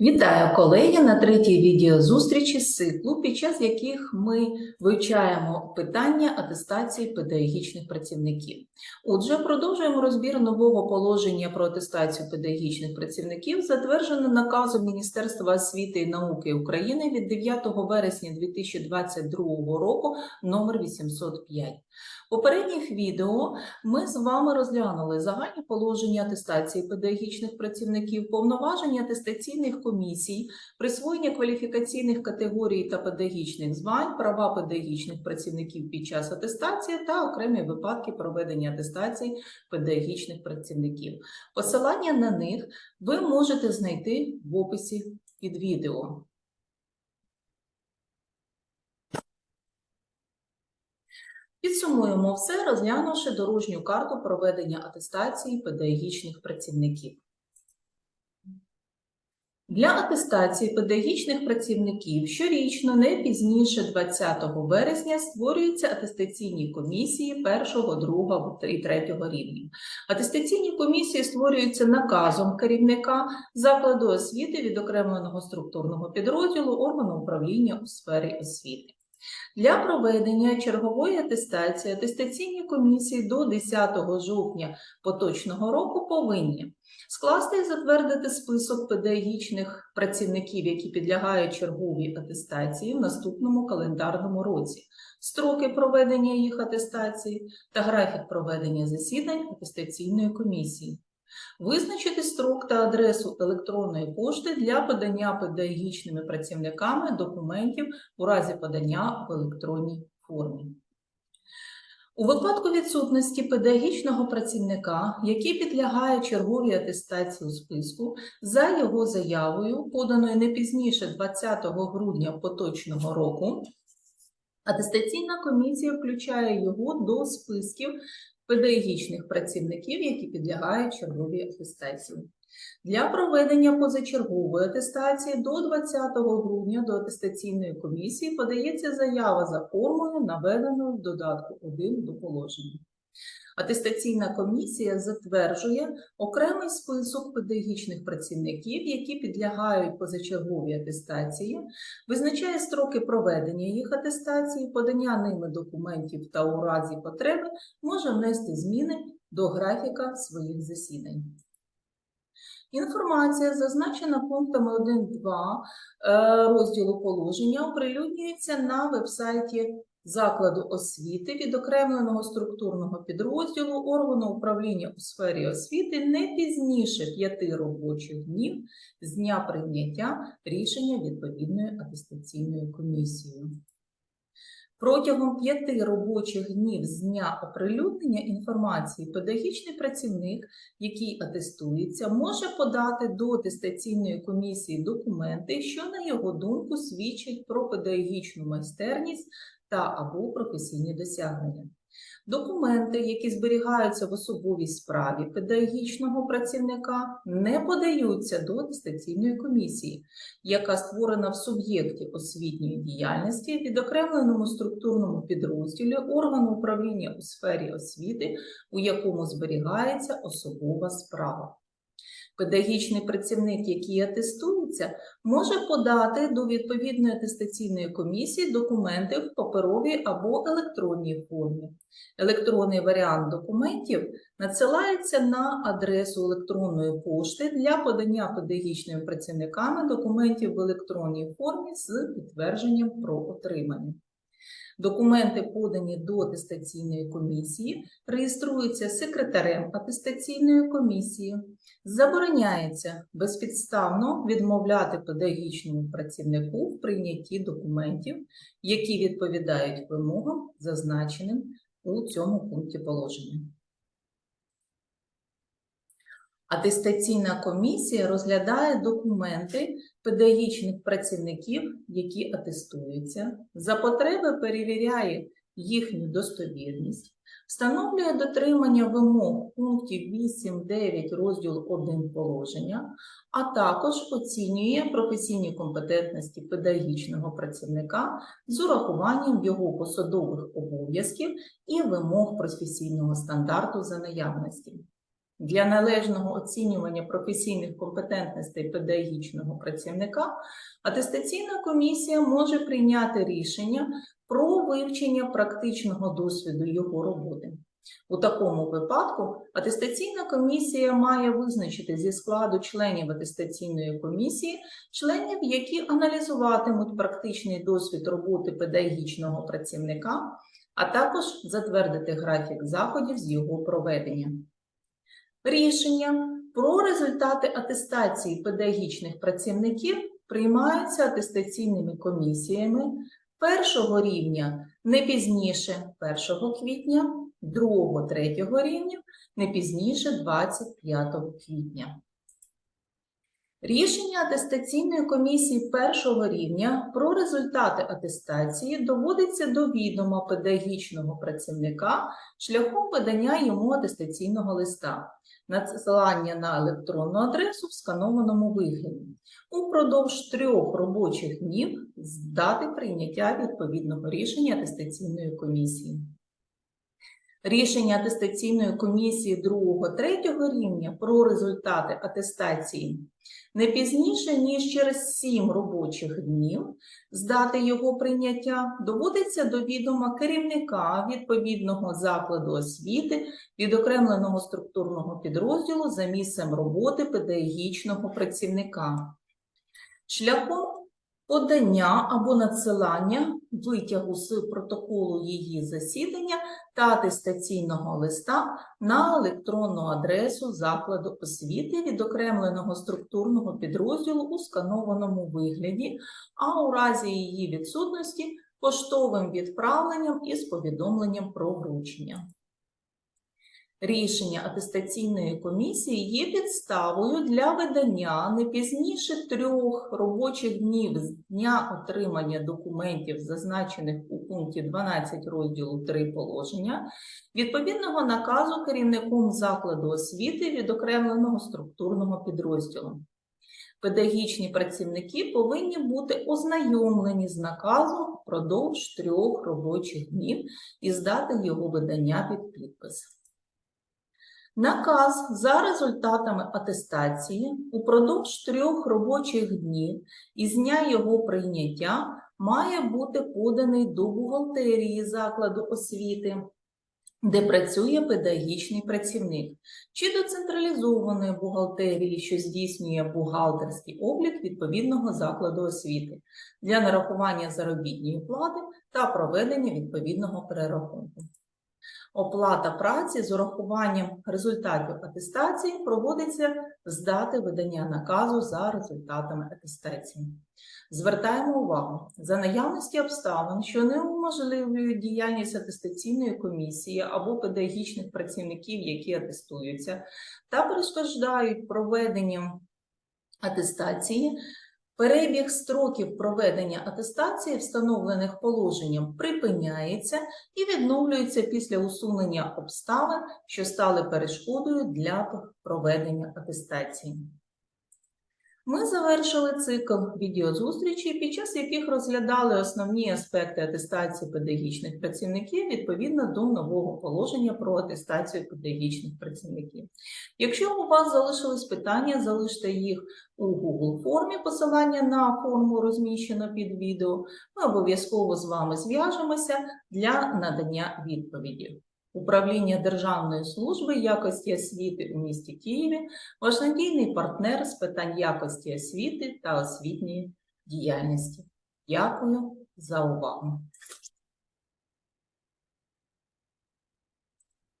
Вітаю колеги на третій відеозустрічі з циклу, під час яких ми вивчаємо питання атестації педагогічних працівників. Отже, продовжуємо розбір нового положення про атестацію педагогічних працівників, затверджене наказом Міністерства освіти і науки України від 9 вересня 2022 року номер 805. В попередніх відео ми з вами розглянули загальні положення атестації педагогічних працівників, повноваження атестаційних комісій, присвоєння кваліфікаційних категорій та педагогічних звань, права педагогічних працівників під час атестації та окремі випадки проведення атестації педагогічних працівників. Посилання на них ви можете знайти в описі під відео. Підсумуємо все, розглянувши дорожню карту проведення атестації педагогічних працівників. Для атестації педагогічних працівників щорічно, не пізніше 20 вересня, створюються атестаційні комісії 1, 2 і 3 рівнів. Атестаційні комісії створюються наказом керівника закладу освіти відокремленого структурного підрозділу органу управління у сфері освіти. Для проведення чергової атестації атестаційні комісії до 10 жовтня поточного року повинні скласти і затвердити список педагогічних працівників, які підлягають черговій атестації в наступному календарному році, строки проведення їх атестації та графік проведення засідань атестаційної комісії. Визначити строк та адресу електронної пошти для подання педагогічними працівниками документів у разі подання в електронній формі. У випадку відсутності педагогічного працівника, який підлягає черговій атестації у списку, за його заявою, поданою не пізніше 20 грудня поточного року, атестаційна комісія включає його до списків педагогічних працівників, які підлягають черговій атестації. Для проведення позачергової атестації до 20 грудня до атестаційної комісії подається заява за формою, наведеною в додатку 1 до положення. Атестаційна комісія затверджує окремий список педагогічних працівників, які підлягають позачерговій атестації, визначає строки проведення їх атестації, подання ними документів та у разі потреби може внести зміни до графіка своїх засідань. Інформація, зазначена пунктами 1.2 е, розділу положення, оприлюднюється на вебсайті закладу освіти відокремленого структурного підрозділу органу управління у сфері освіти не пізніше п'яти робочих днів з дня прийняття рішення відповідної атестаційної комісії. Протягом п'яти робочих днів з дня оприлюднення інформації педагогічний працівник, який атестується, може подати до атестаційної комісії документи, що, на його думку, свідчать про педагогічну майстерність та або професійні досягнення. Документи, які зберігаються в особовій справі педагогічного працівника, не подаються до атестаційної комісії, яка створена в суб'єкті освітньої діяльності відокремленому структурному підрозділі органу управління у сфері освіти, у якому зберігається особова справа. Педагогічний працівник, який атестується, може подати до відповідної атестаційної комісії документи в паперовій або електронній формі. Електронний варіант документів надсилається на адресу електронної пошти для подання педагогічними працівниками документів в електронній формі з підтвердженням про отримання. Документи, подані до атестаційної комісії, реєструються секретарем атестаційної комісії. Забороняється безпідставно відмовляти педагогічному працівнику в прийнятті документів, які відповідають вимогам, зазначеним у цьому пункті положення. Атестаційна комісія розглядає документи педагогічних працівників, які атестуються, за потреби перевіряє їхню достовірність, встановлює дотримання вимог пунктів 8-9 розділу 1 положення, а також оцінює професійні компетентності педагогічного працівника з урахуванням його посадових обов'язків і вимог професійного стандарту за наявності. Для належного оцінювання професійних компетентностей педагогічного працівника, атестаційна комісія може прийняти рішення про вивчення практичного досвіду його роботи. У такому випадку атестаційна комісія має визначити зі складу членів атестаційної комісії членів, які аналізуватимуть практичний досвід роботи педагогічного працівника, а також затвердити графік заходів з його проведення. Рішення про результати атестації педагогічних працівників приймаються атестаційними комісіями першого рівня не пізніше 1 квітня, другого, третього рівня не пізніше 25 квітня. Рішення атестаційної комісії першого рівня про результати атестації доводиться до відома педагогічного працівника шляхом подання йому атестаційного листа, надсилання на електронну адресу в сканованому вигляді упродовж трьох робочих днів з дати прийняття відповідного рішення атестаційної комісії. Рішення атестаційної комісії 2-3 рівня про результати атестації не пізніше, ніж через 7 робочих днів з дати його прийняття доводиться до відома керівника відповідного закладу освіти відокремленого структурного підрозділу за місцем роботи педагогічного працівника. Шляхом подання або надсилання витягу з протоколу її засідання та атестаційного листа на електронну адресу закладу освіти відокремленого структурного підрозділу у сканованому вигляді, а у разі її відсутності поштовим відправленням із повідомленням про вручення. Рішення атестаційної комісії є підставою для видання не пізніше трьох робочих днів з дня отримання документів, зазначених у пункті 12 розділу 3 положення, відповідного наказу керівником закладу освіти відокремленого структурного підрозділу. Педагогічні працівники повинні бути ознайомлені з наказом впродовж трьох робочих днів і здати його видання під підпис. Наказ за результатами атестації упродовж трьох робочих днів із дня його прийняття має бути поданий до бухгалтерії закладу освіти, де працює педагогічний працівник, чи до централізованої бухгалтерії, що здійснює бухгалтерський облік відповідного закладу освіти для нарахування заробітної плати та проведення відповідного перерахунку. Оплата праці з урахуванням результатів атестації проводиться з дати видання наказу за результатами атестації. Звертаємо увагу, за наявності обставин, що не уможливлюють діяльність атестаційної комісії або педагогічних працівників, які атестуються, та перешкоджають проведенням атестації, Перебіг строків проведення атестації, встановлених положенням, припиняється і відновлюється після усунення обставин, що стали перешкодою для проведення атестації. Ми завершили цикл відеозустрічей, під час яких розглядали основні аспекти атестації педагогічних працівників відповідно до нового положення про атестацію педагогічних працівників. Якщо у вас залишились питання, залиште їх у Google формі, посилання на форму розміщено під відео. Ми обов'язково з вами зв'яжемося для надання відповіді. Управління Державної служби якості освіти у місті Києві, ваш надійний партнер з питань якості освіти та освітньої діяльності. Дякую за увагу.